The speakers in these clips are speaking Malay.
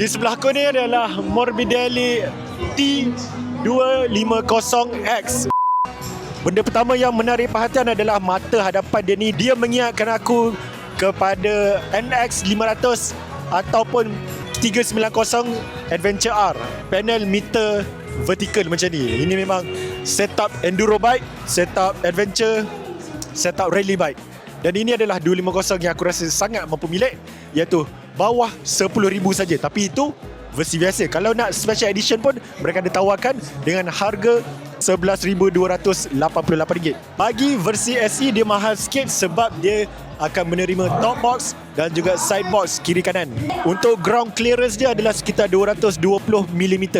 Di sebelah aku ni adalah Morbidelli T250X. Benda pertama yang menarik perhatian adalah mata hadapan dia ni. Dia mengingatkan aku kepada NX 500 ataupun 390 Adventure R. Panel meter vertical macam ni. Ini memang setup enduro bike, setup adventure, setup rally bike. Dan ini adalah 250 yang aku rasa sangat mampu milik iaitu bawah 10,000 saja. Tapi itu versi biasa. Kalau nak special edition pun mereka ada tawarkan dengan harga RM11,288. Bagi versi SE dia mahal sikit sebab dia akan menerima top box dan juga side box kiri kanan. Untuk ground clearance dia adalah sekitar 220mm.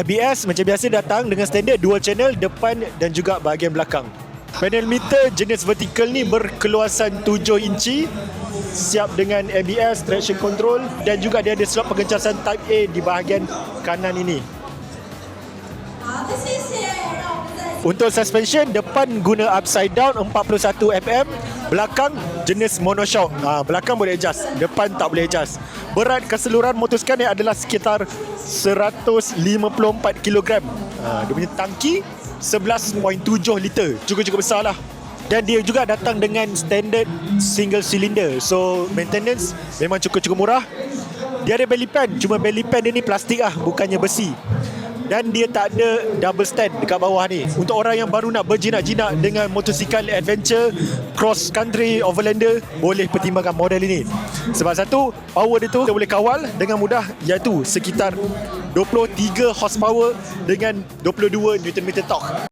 ABS macam biasa datang dengan standard dual channel depan dan juga bahagian belakang. Panel meter jenis vertical ni berkeluasan 7 inci siap dengan ABS, traction control dan juga dia ada slot pengecasan type A di bahagian kanan ini. Untuk suspension, depan guna upside down 41mm, belakang jenis monoshock. Ha, belakang boleh adjust, depan tak boleh adjust. Berat keseluruhan motosikal ni adalah sekitar 154kg. Ha, ah, dia punya tangki 11.7 liter, cukup-cukup besar lah. Dan dia juga datang dengan standard single cylinder. So maintenance memang cukup-cukup murah. Dia ada belly pan, cuma belly pan dia ni plastik ah, bukannya besi. Dan dia tak ada double stand dekat bawah ni. Untuk orang yang baru nak berjinak-jinak dengan motosikal adventure, cross country, overlander, boleh pertimbangkan model ini. Sebab satu, power dia tu kita boleh kawal dengan mudah iaitu sekitar 23 horsepower dengan 22 Nm torque.